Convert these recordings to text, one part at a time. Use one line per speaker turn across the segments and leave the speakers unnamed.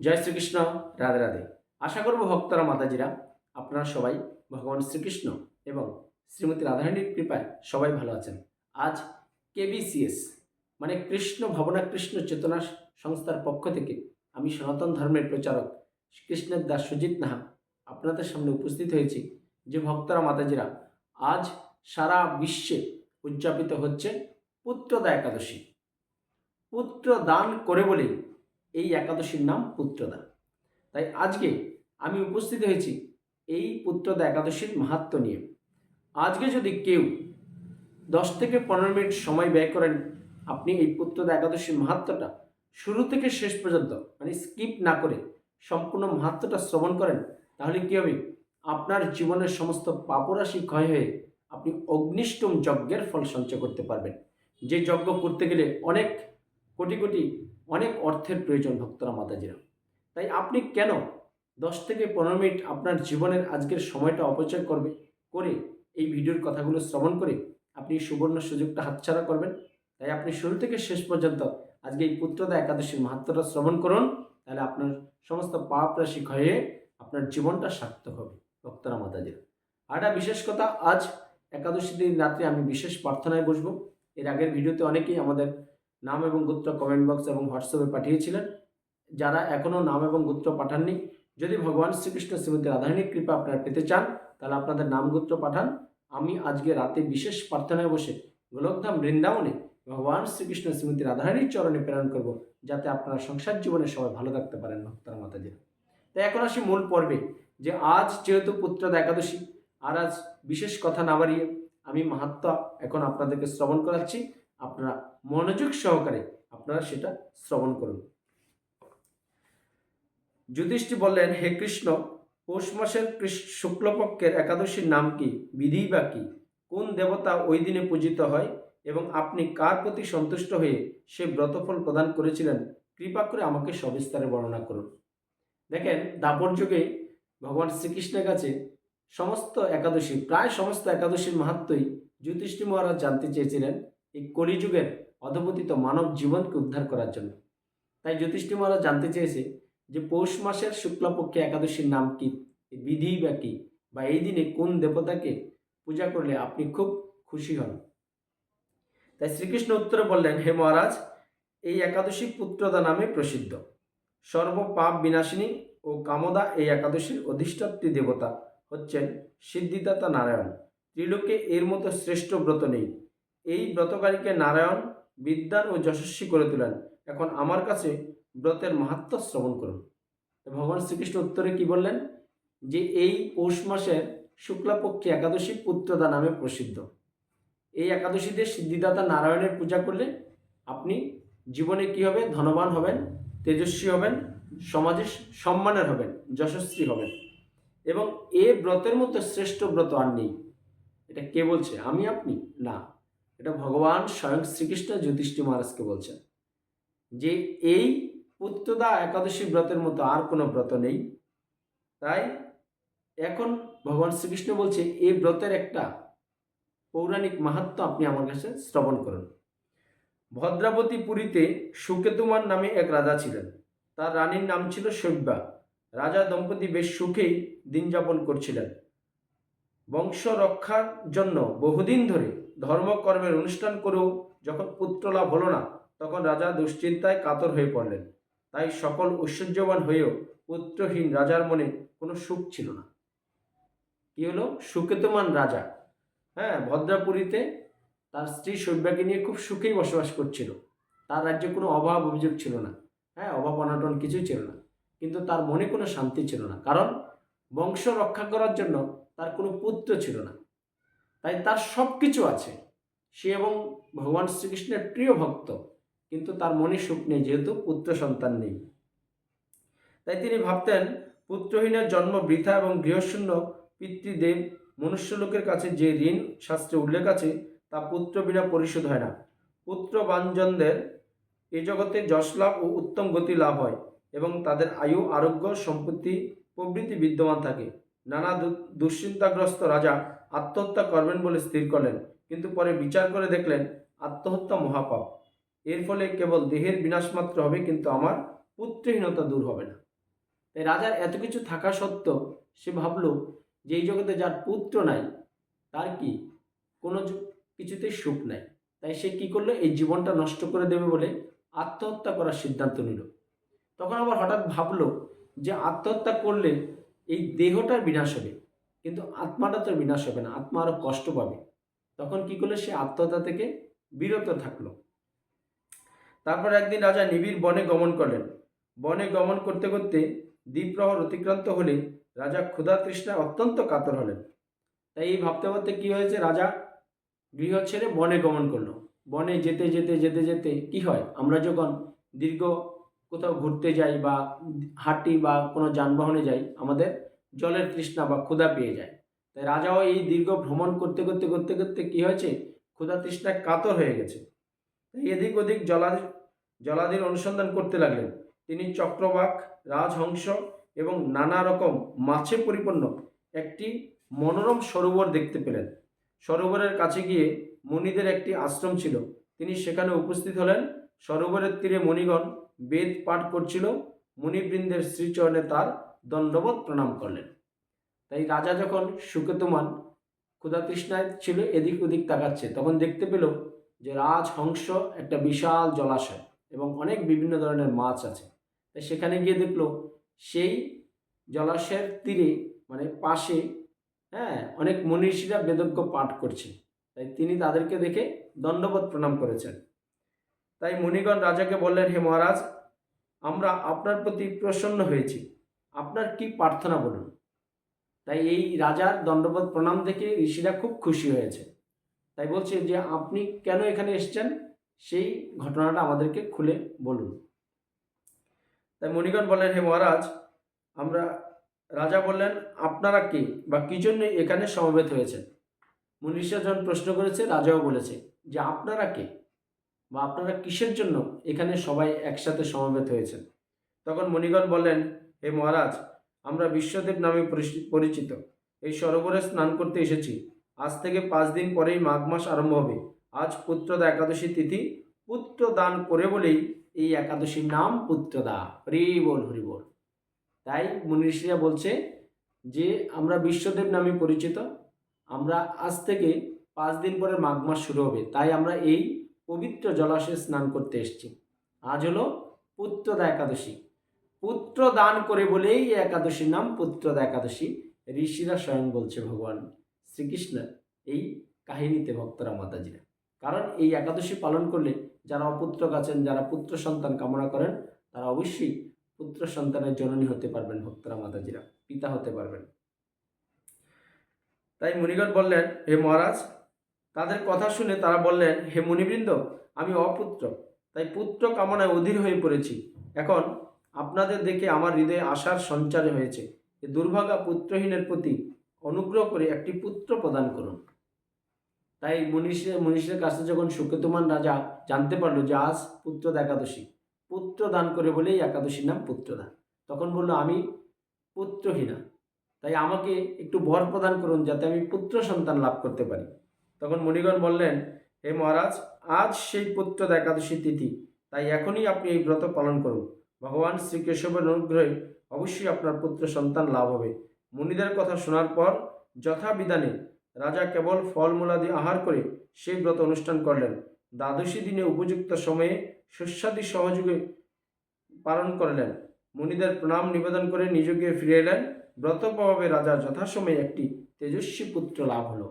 জয় শ্রীকৃষ্ণ, রাধে রাধে। আশা করব ভক্তরা, মাতাজিরা, আপনারা সবাই ভগবান শ্রীকৃষ্ণ এবং শ্রীমতী রাধারানীর কৃপায় সবাই ভালো আছেন। আজ কেবিসিএস মানে কৃষ্ণ ভাবনা কৃষ্ণ চেতনা সংস্থার পক্ষ থেকে আমি সনাতন ধর্মের প্রচারক কৃষ্ণের দাস সুজিত নাহা আপনাদের সামনে উপস্থিত হয়েছি। যে ভক্তরা, মাতাজিরা, আজ সারা বিশ্বে উদযাপিত হচ্ছে পুত্রদা একাদশী। পুত্র দান করে বলেই এই একাদশীর নাম পুত্রদা। তাই আজকে আমি উপস্থিত হয়েছি এই পুত্রদা একাদশীর মাহাত্ম নিয়ে। আজকে যদি কেউ দশ থেকে পনেরো মিনিট সময় ব্যয় করেন, আপনি এই পুত্রদা একাদশীর মাহাত্মটা শুরু থেকে শেষ পর্যন্ত মানে স্কিপ না করে সম্পূর্ণ মাহাত্মটা শ্রবণ করেন, তাহলে কী হবে? আপনার জীবনের সমস্ত পাপরাশি ক্ষয় হয়ে আপনি অগ্নিষ্টম যজ্ঞের ফল সঞ্চয় করতে পারবেন। যে যজ্ঞ করতে গেলে অনেক কোটি কোটি অনেক অর্থের প্রয়োজন ভক্তরা মাতাজিরা। তাই আপনি কেন দশ থেকে পনেরো মিনিট আপনার জীবনের আজকের সময়টা অপচয় করবে, করে এই ভিডিওর কথাগুলো শ্রবণ করে আপনি সুবর্ণ সুযোগটা হাতছাড়া করবেন? তাই আপনি শুরু থেকে শেষ পর্যন্ত আজকে এই পুত্রদা একাদশীর মাহাত্মটা শ্রবণ করুন, তাহলে আপনার সমস্ত পাপ রাশি ক্ষয়ে আপনার জীবনটা সার্থক হবে ভক্তরা মাতাজিরা। আর বিশেষ কথা, আজ একাদশী দিন রাত্রে আমি বিশেষ প্রার্থনায় বসবো। এর আগের ভিডিওতে অনেকেই আমাদের নাম এবং গোত্র কমেন্ট বক্স এবং হোয়াটসঅ্যাপে পাঠিয়েছিলেন। যারা এখনও নাম এবং গোত্র পাঠাননি, যদি ভগবান শ্রীকৃষ্ণ শ্রীমতী রাধারণীর কৃপা আপনারা পেতে চান, তাহলে আপনাদের নাম গোত্র পাঠান। আমি আজকে রাতে বিশেষ প্রার্থনায় বসে গোলকধাম বৃন্দাবনে ভগবান শ্রীকৃষ্ণ শ্রীমতী রাধারণীর চরণে প্রেরণ করব, যাতে আপনারা সংসার জীবনে সবাই ভালো থাকতে পারেন ভক্তরা মাতাজির। তাই এখন আসি মূল পর্বে, যে আজ যেহেতু পুত্রদা একাদশী, আর আজ বিশেষ কথা না বাড়িয়ে আমি মাহাত্মা এখন আপনাদেরকে শ্রবণ করাচ্ছি। আপনারা মনোযোগ সহকারে আপনারা সেটা শ্রবণ করুন। যুধিষ্ঠি বললেন, হে কৃষ্ণ, পৌষ মাসের কৃষ- শুক্লপক্ষের একাদশীর নাম কি, বিধি বা কি? কোন দেবতা ওই দিনে পূজিত হয় এবং আপনি কার প্রতি সন্তুষ্ট হয়ে সে ব্রতফল প্রদান করেছিলেন? কৃপা করে আমাকে সবিস্তারে বর্ণনা করুন। দেখেন, দাপর যুগে ভগবান শ্রীকৃষ্ণের কাছে সমস্ত একাদশী, প্রায় সমস্ত একাদশীর মাহাত্মই যুধিষ্ঠি মহারাজ জানতে চেয়েছিলেন এই কলিযুগের অধপতিত মানব জীবনকে উদ্ধার করার জন্য। তাই জ্যোতিষ্ঠি মহারাজ জানতে চেয়েছে যে পৌষ মাসের শুক্লাপক্ষে একাদশীর নাম কি বিধি বা কি, বা এই দিনে কোন দেবতাকে পূজা করলে আপনি খুব খুশি হন? তাই শ্রীকৃষ্ণ উত্তরে বললেন, হে মহারাজ, এই একাদশী পুত্রদা নামে প্রসিদ্ধ। সর্ব পাপ বিনাশিনী ও কামদা এই একাদশীর অধিষ্ঠাত্রী দেবতা হচ্ছেন সিদ্ধিদাতা নারায়ণ। ত্রিলোকে এর মতো শ্রেষ্ঠ ব্রত নেই। এই ব্রতকারীকে নারায়ণ বিদ্যান ও যশস্বী করে তোলেন। এখন আমার কাছে ব্রতের মাহাত্ম শ্রবণ করুন। ভগবান শ্রীকৃষ্ণ উত্তরে কি বললেন? যে এই পৌষ মাসের শুক্লাপক্ষে একাদশী পুত্রদা নামে প্রসিদ্ধ। এই একাদশীতে সিদ্ধিদাতা নারায়ণের পূজা করলে আপনি জীবনে কি হবে ধনবান হবেন, তেজস্বী হবেন, সমাজে সম্মানের হবেন, যশস্বী হবেন। এবং এ ব্রতের মতো শ্রেষ্ঠ ব্রত আর নেই। এটা কে বলছে? আমি, আপনি? না। এটা ভগবান স্বয়ং শ্রীকৃষ্ণ যুধিষ্ঠি মহারাজকে বলছেন যে এই পুত্রদা একাদশী ব্রতের মতো আর কোনো ব্রত নেই। তাই এখন ভগবান শ্রীকৃষ্ণ বলছে, এই ব্রতের একটা পৌরাণিক মাহাত্ম আপনি আমার কাছে শ্রবণ করুন। ভদ্রাবতী পুরীতে সুকেতুমান নামে এক রাজা ছিলেন। তার রানীর নাম ছিল সব্যা। রাজা দম্পতি বেশ সুখেই দিন যাপন করছিলেন। বংশ রক্ষার জন্য বহুদিন ধরে ধর্মকর্মের অনুষ্ঠান করেও যখন পুত্র লাভ হলো না, তখন রাজা দুশ্চিন্তায় কাতর হয়ে পড়লেন। তাই সকল ঐশ্বর্যবান হয়েও পুত্রহীন রাজার মনে কোনো সুখ ছিল না। কি হলো? সুকেতমান রাজা হ্যাঁ ভদ্রাপুরীতে তার স্ত্রী সব্যাকে নিয়ে খুব সুখেই বসবাস করছিল। তার রাজ্যে কোনো অভাব অভিযোগ ছিল না হ্যাঁ অভাব অনাটন কিছুই ছিল না। কিন্তু তার মনে কোনো শান্তি ছিল না। কারণ বংশ রক্ষা করার জন্য তার কোনো পুত্র ছিল না। তাই তার সব কিছু আছে। সে এবং ভগবান শ্রীকৃষ্ণের প্রিয় ভক্ত, কিন্তু তার মনে সুখ নেই, যেহেতু পুত্র সন্তান নেই। তাই তিনি ভাবতেন, পুত্রহীনের জন্ম বৃথা এবং গৃহশূন্য, পিতৃদেব, মনুষ্যলোকের কাছে যে ঋণ শাস্ত্রে উল্লেখ আছে, তা পুত্র বিনা পরিশোধ হয় না। পুত্র বাঞ্জনদের এ জগতে যশ লাভ ও উত্তম গতি লাভ হয় এবং তাদের আয়ু, আরোগ্য, সম্পত্তি প্রভৃতি বিদ্যমান থাকে। নানা দুশ্চিন্তাগ্রস্ত রাজা আত্মহত্যা করবেন বলে স্থির করলেন, কিন্তু পরে বিচার করে দেখলেন আত্মহত্যা মহাপাপ। এর ফলে কেবল দেহের বিনাশ মাত্র হবে, কিন্তু আমার পুত্রহীনতা দূর হবে না। তাই রাজার এত কিছু থাকা সত্ত্বেও সে ভাবল যে এই জগতে যার পুত্র নাই, তার কি কোনো কিছুতেই সুখ নাই? তাই সে কি করল? এই জীবনটা নষ্ট করে দেবে বলে আত্মহত্যা করার সিদ্ধান্ত নিল। তখন আবার হঠাৎ ভাবলো যে আত্মহত্যা করলে এই দেহটার বিনাশ হবে। কিন্তু আত্মাটা তো বিনাশ হবে না, আত্মা আরও কষ্ট পাবে। তখন কি করল? সে আত্মহত্যা থেকে বিরত থাকল। তারপর একদিন রাজা নিবিড় বনে গমন করলেন। বনে গমন করতে করতে দ্বীপ্রহর অতিক্রান্ত হলে রাজা ক্ষুধা তৃষ্ণায় অত্যন্ত কাতর হলেন। তাই এই ভাবতে ভাবতে কি হয়েছে? রাজা গৃহ ছেড়ে বনে গমন করল। বনে যেতে যেতে যেতে যেতে কি হয়? আমরা যখন দীর্ঘ কোথাও ঘুরতে যাই বা হাঁটি বা কোনো যানবাহনে যাই, আমাদের জলের তৃষ্ণা বা ক্ষুধা পেয়ে যায়। তাই রাজাও এই দীর্ঘ ভ্রমণ করতে করতে করতে করতে কি হয়েছে? ক্ষুধা তৃষ্ণায় কাতর হয়ে গেছে। তাই এদিক ওদিক জলাধি জলাধির অনুসন্ধান করতে লাগলেন। তিনি চক্রবাক, রাজহংস এবং নানা রকম মাছে পরিপূর্ণ একটি মনোরম সরোবর দেখতে পেলেন। সরোবরের কাছে গিয়ে মুনিদের একটি আশ্রম ছিল। তিনি সেখানে উপস্থিত হলেন। সরোবরের তীরে মণিগণ বেদ পাঠ করছিল। মুনিবৃন্দের শ্রীচরণে তার দণ্ডবোধ প্রণাম করলেন। তাই রাজা যখন সুকেতমান ক্ষুধাতৃষ্ণায় ছিল, এদিক ওদিক তাকাচ্ছে, তখন দেখতে পেল যে রাজহংস একটা বিশাল জলাশয় এবং অনেক বিভিন্ন ধরনের মাছ আছে। তাই সেখানে গিয়ে দেখল সেই জলাশয়ের তীরে মানে পাশে হ্যাঁ অনেক মনীষীরা বেদজ্ঞ পাঠ করছে। তাই তিনি তাদেরকে দেখে দণ্ডবোধ প্রণাম করেছেন। তাই মুনিগণ রাজাকে বললেন, হে মহারাজ, আমরা আপনার প্রতি প্রসন্ন হয়েছি। আপনার কি প্রার্থনা বলুন? তাই এই রাজার দণ্ডবোধ প্রণাম দেখে ঋষিরা খুব খুশি হয়েছে। তাই বলছে যে, আপনি কেন এখানে এসেছেন? সেই ঘটনাটা আমাদেরকে খুলে বলুন। তাই মণিগণ বললেন, হে মহারাজ, আমরা, রাজা বললেন, আপনারা কে বা কি জন্য এখানে সমবেত হয়েছেন? মনীষা যখন প্রশ্ন করেছে, রাজাও বলেছে যে, আপনারা কে বা আপনারা কিসের জন্য এখানে সবাই একসাথে সমবেত হয়েছেন? তখন মণিগণ বললেন হে মহারাজ, আমরা বিশ্বদেব নামে পরিচি- পরিচিত। এই সরোবরে স্নান করতে এসেছি। আজ থেকে পাঁচ দিন পরেই মাঘ মাস আরম্ভ হবে। আজ পুত্রদা একাদশী তিথি। পুত্র দান করে বলেই এই একাদশীর নাম পুত্রদা। হরি বল হরি বল। তাই মনীষীরা বলছে যে, আমরা বিশ্বদেব নামে পরিচিত। আমরা আজ থেকে পাঁচ দিন পরে মাঘ মাস শুরু হবে। তাই আমরা এই পবিত্র জলাশয়ে স্নান করতে এসেছি। আজ হলো পুত্রদা একাদশী। পুত্র দান করে বলেই এই একাদশীর নাম পুত্রদা একাদশী। ঋষিরা স্বয়ং বলছে, ভগবান শ্রীকৃষ্ণ, এই কাহিনীতে ভক্তরা মাতাজিরা কারণ এই একাদশী পালন করলে যারা অপুত্রক আছেন, যারা পুত্র সন্তান কামনা করেন, তারা অবশ্যই পুত্র সন্তানের জননী হতে পারবেন ভক্তরা মাতাজিরা, পিতা হতে পারবেন। তাই মুনিগণ বললেন, হে মহারাজ, তাদের কথা শুনে তারা বললেন, হে মুনিবৃন্দ, আমি অপুত্র, তাই পুত্র কামনায় অধীর হয়ে পড়েছি। এখন আপনাদের দেখে আমার হৃদয়ে আশার সঞ্চার হয়েছে এ দুর্ভাগা পুত্রহীনের প্রতি অনুগ্রহ করে একটি পুত্র প্রদান করুন। তাই মনীষী মনীষীর কাছে যখন সুকেতুমান রাজা জানতে পারল যে আজ পুত্রদা একাদশী পুত্র দান করে বলেই একাদশীর নাম পুত্রদান, তখন বলল, আমি পুত্রহীনা, তাই আমাকে একটু বর প্রদান করুন যাতে আমি পুত্র সন্তান লাভ করতে পারি। তখন মণিগণ বললেন, হে মহারাজ, আজ সেই পুত্রদা একাদশী তিথি, তাই এখনই আপনি এই ব্রত পালন করুন। ভগবান শ্রীকেশবের অনুগ্রহে অবশ্যই আপনার পুত্র সন্তান লাভ হবে। মুনিদের কথা শোনার পর যথাবিধানে রাজা কেবল ফলমূলাদি আহার করে সেই ব্রত অনুষ্ঠান করলেন। দ্বাদশী দিনে উপযুক্ত সময়ে শস্যাদি সহযোগে পালন করলেন। মুনিদের প্রণাম নিবেদন করে নিজকে ফিরে এলেন। ব্রত প্রভাবে রাজা যথাসময়ে একটি তেজস্বী পুত্র লাভ হলো।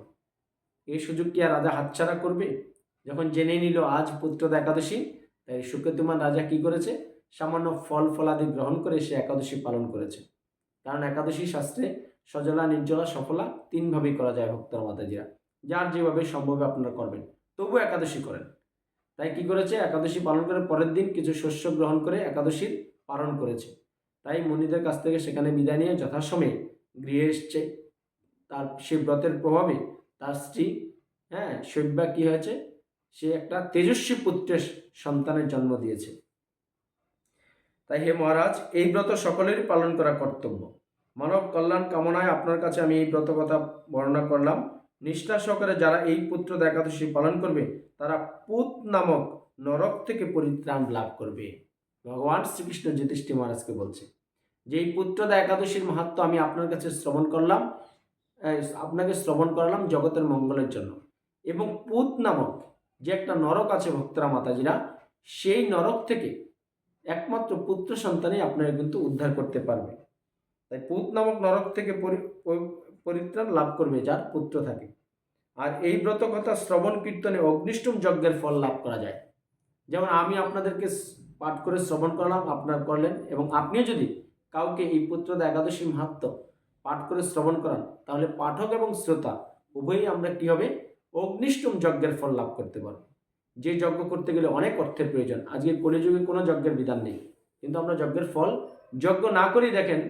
এই সুযোগ কি আর রাজা হাতছাড়া করবে? যখন জেনে নিল আজ পুত্রদা একাদশী, তাই সুকেতুমান রাজা কি করেছে? সামান্য ফল ফলাদি গ্রহণ করে সে একাদশী পালন করেছে। কারণ একাদশী শাস্ত্রে সজলা, নির্জলা, সফলা তিনভাবেই করা যায় ভক্তরা, মাতাজিরা। যার যেভাবে সম্ভব আপনারা করবেন তবু একাদশী করেন। তাই কি করেছে? একাদশী পালন করে পরের দিন কিছু শস্য গ্রহণ করে একাদশীর পালন করেছে। তাই মুনিদের কাছ থেকে সেখানে বিদায় নিয়ে যথাসময়ে গৃহে এসছে। তার সে ব্রতের প্রভাবে তার স্ত্রী হ্যাঁ শৈব্যা কি হয়েছে? সে একটা তেজস্বী পুত্রের সন্তানের জন্ম দিয়েছে। তাই হে মহারাজ, এই ব্রত সকলেরই পালন করা কর্তব্য। মানব কল্যাণ কামনায় আপনার কাছে আমি এই ব্রত কথা বর্ণনা করলাম। নিষ্ঠা সহকারে যারা এই পুত্র একাদশী পালন করবে, তারা পুত নামক নরক থেকে পরিত্রাণ লাভ করবে। ভগবান শ্রীকৃষ্ণ যুধিষ্ঠি মহারাজকে বলছে, যে এই পুত্রদা একাদশীর মাহাত্ম আমি আপনার কাছে শ্রবণ করলাম আপনাকে শ্রবণ করালাম জগতের মঙ্গলের জন্য। এবং পুত নামক যে একটা নরক আছে ভক্তরা মাতাজিরা, সেই নরক থেকে একমাত্র পুত্র সন্তানই আপনারা কিন্তু উদ্ধার করতে পারবে। তাই পুত নামক নরক থেকে পরি- পরিত্রাণ লাভ করবে যার পুত্র থাকে। আর এই ব্রত কথা শ্রবণ, কীর্তনে, অগ্নিষ্টম যজ্ঞের ফল লাভ করা যায়। যেমন আমি আপনাদেরকে পাঠ করে শ্রবণ করলাম, আপনার করলেন, এবং আপনিও যদি কাউকে এই পুত্রদা একাদশী মাহাত্ম পাঠ করে শ্রবণ করান, তাহলে পাঠক এবং শ্রোতা, উভয়ই আমরা কী হবে? অগ্নিষ্টম যজ্ঞের ফল লাভ করতে পারব। যে যজ্ঞ করতে গেলে অনেক অর্থের প্রয়োজন। আজকে কলিযুগে কোনো যজ্ঞের বিধান নেই। কিন্তু আমরা যজ্ঞের ফল, যজ্ঞ না করেই দেখেন,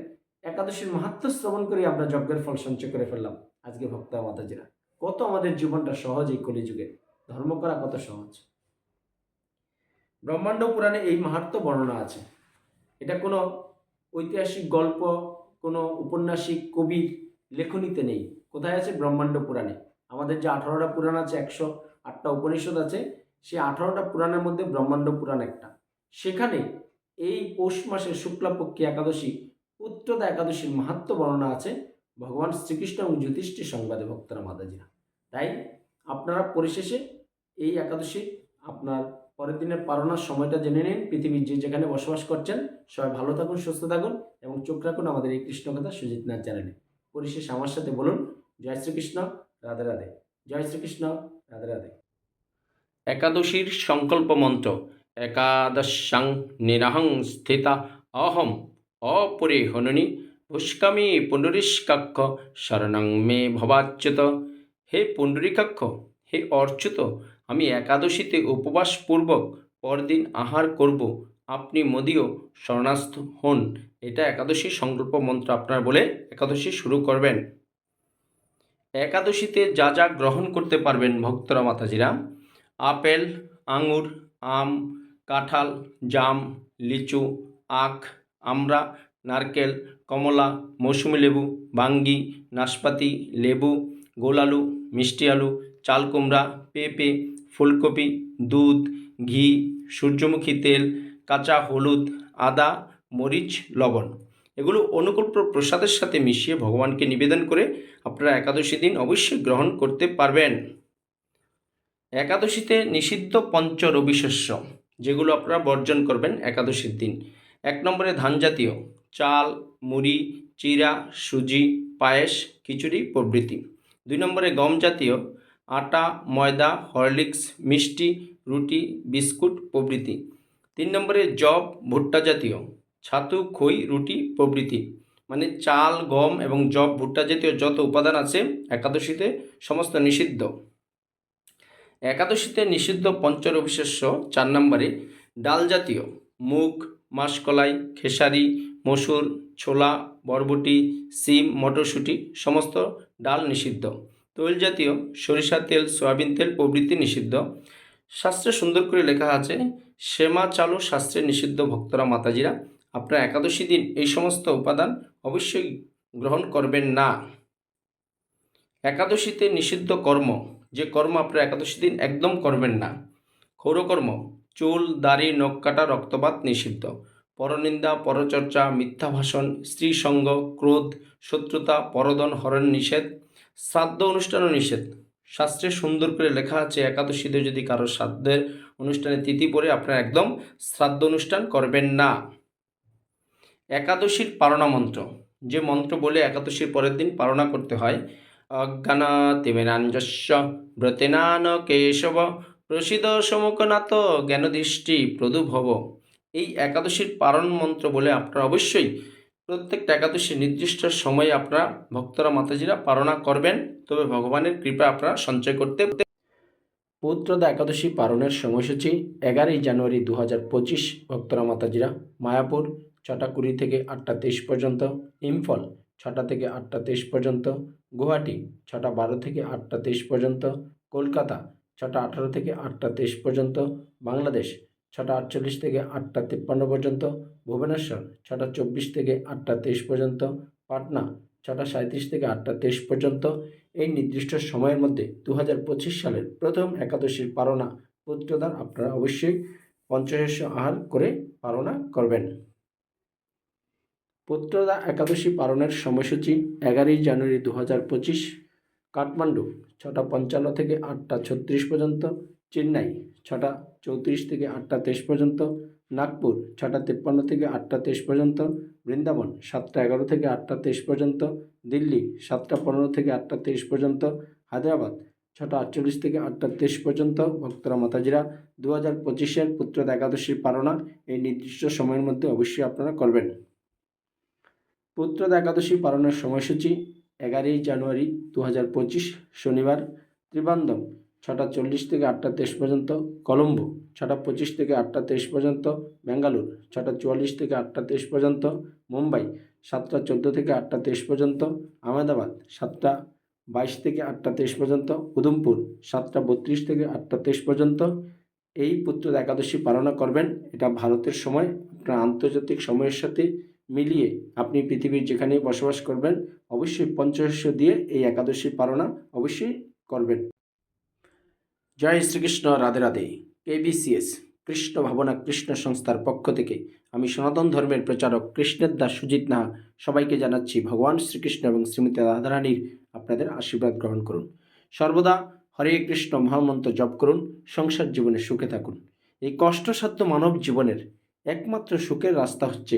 একাদশীর মাহাত্ম শ্রবণ করে আমরা যজ্ঞের ফল সঞ্চয় করে ফেললাম। আজকে ভক্ত মাতাজিরা, কত আমাদের জীবনটা সহজ এই কলিযুগে ধর্ম করা কত সহজ। ব্রহ্মাণ্ড পুরাণে এই মাহাত্ম বর্ণনা আছে। এটা কোনো ঐতিহাসিক গল্প, কোনো উপন্যাসিক কবির লেখনীতে নেই। কোথায় আছে ব্রহ্মাণ্ড পুরাণে? আমাদের যে আঠারোটা পুরাণ আছে, একশো আটটা উপনিষদ আছে সেই আঠারোটা পুরাণের মধ্যে ব্রহ্মাণ্ড পুরাণ একটা। সেখানে এই পৌষ মাসের শুক্লাপক্ষী একাদশী পুত্রদা একাদশীর মাহাত্ম বর্ণনা আছে ভগবান শ্রীকৃষ্ণ এবং যুধিষ্ঠির সংবাদে ভক্তরা মাতাজিরা। তাই আপনারা পরিশেষে এই একাদশী আপনার পরের দিনের পালনার সময়টা জেনে নিন, পৃথিবীর যে যেখানে বসবাস করছেন, সবাই ভালো থাকুন, সুস্থ থাকুন এবং চোখ রাখুন আমাদের এই কৃষ্ণকথা সুজিত নাথ চ্যানেলে। পরিশেষে আমার সাথে বলুন, জয় শ্রীকৃষ্ণ, রাধে রাধে। জয় শ্রীকৃষ্ণ, রাধে রাধে। একাদশীর সংকল্প মন্ত্র একাদশাং নিরাহং স্থিতা অহম অপরে হননি পুষ্কামী পুণ্ডরীষ্কাক্ষ শরণং মে ভবাচ্যুত। হে পুণ্ডরীকাক্ষ, হে অর্চ্যুত, আমি একাদশীতে উপবাসপূর্বক পরদিন আহার করব। আপনি মোদিও শরণাস্থ হন। এটা একাদশী সংকল্প মন্ত্র আপনার বলে একাদশী শুরু করবেন। একাদশীতে যা যা গ্রহণ করতে পারবেন ভক্তরা, মাতাজিরা আপেল, আঙুর, আম, কাঁঠাল, জাম, লিচু, আখ, আমড়া, নারকেল, কমলা, মৌসুমি লেবু বাঙ্গি নাশপাতি, লেবু, গোল আলু, মিষ্টি আলু, চাল কুমড়া, পেঁপে, ফুলকপি, দুধ, ঘি, সূর্যমুখী তেল, কাঁচা হলুদ, আদা, মরিচ, লবণ। এগুলো অনুকূল প্রসাদের সাথে মিশিয়ে ভগবানকে নিবেদন করে আপনারা একাদশী দিন অবশ্যই গ্রহণ করতে পারবেন। একাদশীতে নিষিদ্ধ পঞ্চ রবিশস্য যেগুলো আপনারা বর্জন করবেন একাদশীর দিন। এক নম্বরে ধান জাতীয় চাল, মুড়ি, চিরা, সুজি, পায়েস, খিচুড়ি, প্রভৃতি। দুই নম্বরে গম জাতীয় আটা, ময়দা, হরলিক্স, মিষ্টি, রুটি, বিস্কুট, প্রভৃতি। তিন নম্বরে জব ভুট্টা জাতীয় ছাতু, খই, রুটি, প্রভৃতি। মানে চাল, গম এবং জব ভুট্টা জাতীয় যত উপাদান আছে একাদশীতে সমস্ত নিষিদ্ধ। একাদশীতে নিষিদ্ধ পঞ্চরবিশেষ্য চার নম্বরে ডাল জাতীয়, মুগ, মাসকলাই, খেসারি, মসুর, ছোলা, বরবটি, সিম, মটরশুঁটি সমস্ত ডাল নিষিদ্ধ। তৈল জাতীয় সরিষা তেল, সয়াবিন তেল প্রভৃতি নিষিদ্ধ। শাস্ত্রে সুন্দর করে লেখা আছে সেমা চালু শাস্ত্রে নিষিদ্ধ ভক্তরা মাতাজিরা। আপনারা একাদশী দিন এই সমস্ত উপাদান অবশ্যই গ্রহণ করবেন না। একাদশীতে নিষিদ্ধ কর্ম যে কর্ম আপনারা একাদশী দিন একদম করবেন না। ক্ষৌরকর্ম, চুল, দাড়ি, নখ কাটা, রক্তপাত নিষিদ্ধ। পরনিন্দা, পরচর্চা মিথ্যা ভাষণ স্ত্রী সঙ্গ ক্রোধ, শত্রুতা, পরদন, হরণ নিষেধ, শ্রাদ্ধ অনুষ্ঠানও নিষেধ। শাস্ত্রে সুন্দর করে লেখা আছে, একাদশীতে যদি কারও শ্রাদ্ধের অনুষ্ঠানে তিথি পড়ে, আপনারা একদম শ্রাদ্ধ অনুষ্ঠান করবেন না। একাদশীর পারণা মন্ত্র, যে মন্ত্র বলে একাদশীর পরের দিন পারণা করতে হয় অজ্ঞানাতিমেনাঞ্জস্য ব্রতেনান কেশব, প্রসিদ সমুখনাথ, জ্ঞানদৃষ্টি প্রদুভব। এই একাদশীর পারণ মন্ত্র বলে আপনারা অবশ্যই প্রত্যেকটা একাদশীর নির্দিষ্ট সময়ে আপনারা ভক্তরা, মাতাজিরা পারণা করবেন। তবে ভগবানের কৃপা আপনারা সঞ্চয় করতে পৌত্রদা একাদশী পালনের সময়সূচি এগারোই জানুয়ারি দু হাজার পঁচিশ। ভক্তরা, মাতাজিরা, মায়াপুর ছটা কুড়ি থেকে আটটা তেইশ পর্যন্ত, ইম্ফল ছটা থেকে আটটা তেইশ পর্যন্ত গুয়াহাটি, ছটা বারো থেকে আটটা তেইশ পর্যন্ত। কলকাতা, ছটা আঠারো থেকে আটটা তেইশ পর্যন্ত। বাংলাদেশ, ছটা আটচল্লিশ থেকে আটটা তিপ্পান্ন পর্যন্ত। ভুবনেশ্বর, ছটা চব্বিশ থেকে আটটা তেইশ পর্যন্ত। পাটনা, ছটা সাঁত্রিশ থেকে আটটা তেইশ পর্যন্ত। এই নির্দিষ্ট সময়ের মধ্যে দু পঁচিশ সালের প্রথম একাদশীর পালনা পুত্রদান আপনারা অবশ্যই পঞ্চশস্য আহার করে পালনা করবেন। পুত্রদা একাদশী পালনের সময়সূচি এগারোই জানুয়ারি দু হাজার পঁচিশ, কাঠমান্ডু ছটা পঞ্চান্ন থেকে আটটা ছত্রিশ পর্যন্ত, চেন্নাই ছটা চৌত্রিশ থেকে আটটা তেইশ পর্যন্ত, নাগপুর ছটা তিপ্পান্ন থেকে আটটা তেইশ পর্যন্ত, বৃন্দাবন সাতটা এগারো থেকে আটটা তেইশ পর্যন্ত, দিল্লি সাতটা পনেরো থেকে আটটা তেইশ পর্যন্ত, হায়দ্রাবাদ ছটা আটচল্লিশ থেকে আটটা তেইশ পর্যন্ত, ভক্তরা মাতাজিরা দু হাজার পঁচিশের পুত্রদা একাদশীর পালনা এই নির্দিষ্ট সময়ের মধ্যে অবশ্যই আপনারা করবেন। পুত্রদা একাদশী পালনের সময়সূচি এগারোই জানুয়ারি দু হাজার পঁচিশ শনিবার ত্রিবান্দম ছটা চল্লিশ থেকে আটটা তেইশ পর্যন্ত, কলম্বো ছটা পঁচিশ থেকে আটটা তেইশ পর্যন্ত, ব্যাঙ্গালোর ছটা চুয়াল্লিশ থেকে আটটা তেইশ পর্যন্ত, মুম্বাই সাতটা চোদ্দ থেকে আটটা তেইশ পর্যন্ত, আহমেদাবাদ সাতটা বাইশ থেকে আটটা তেইশ পর্যন্ত, উধমপুর সাতটা বত্রিশ থেকে আটটা তেইশ পর্যন্ত। এই পুত্রদা একাদশী পালনা করবেন। এটা ভারতের সময়, আপনার আন্তর্জাতিক সময়ের সাথে মিলিয়ে আপনি পৃথিবীর যেখানেই বসবাস করবেন, অবশ্যই পঞ্চশস্য দিয়ে এই একাদশী পালনা অবশ্যই করবেন। জয় শ্রীকৃষ্ণ, রাধে রাধে। কেবিসিএস কৃষ্ণ ভাবনা, কৃষ্ণ সংস্থার পক্ষ থেকে আমি সনাতন ধর্মের প্রচারক কৃষ্ণের দাস সুজিত নাহা সবাইকে জানাচ্ছি ভগবান শ্রীকৃষ্ণ এবং শ্রীমতী রাধারানীর আপনাদের আশীর্বাদ গ্রহণ করুন। সর্বদা হরে কৃষ্ণ মহামন্ত্র জপ করুন, সংসার জীবনে সুখে থাকুন। এই কষ্টসাধ্য মানব জীবনের একমাত্র সুখের রাস্তা হচ্ছে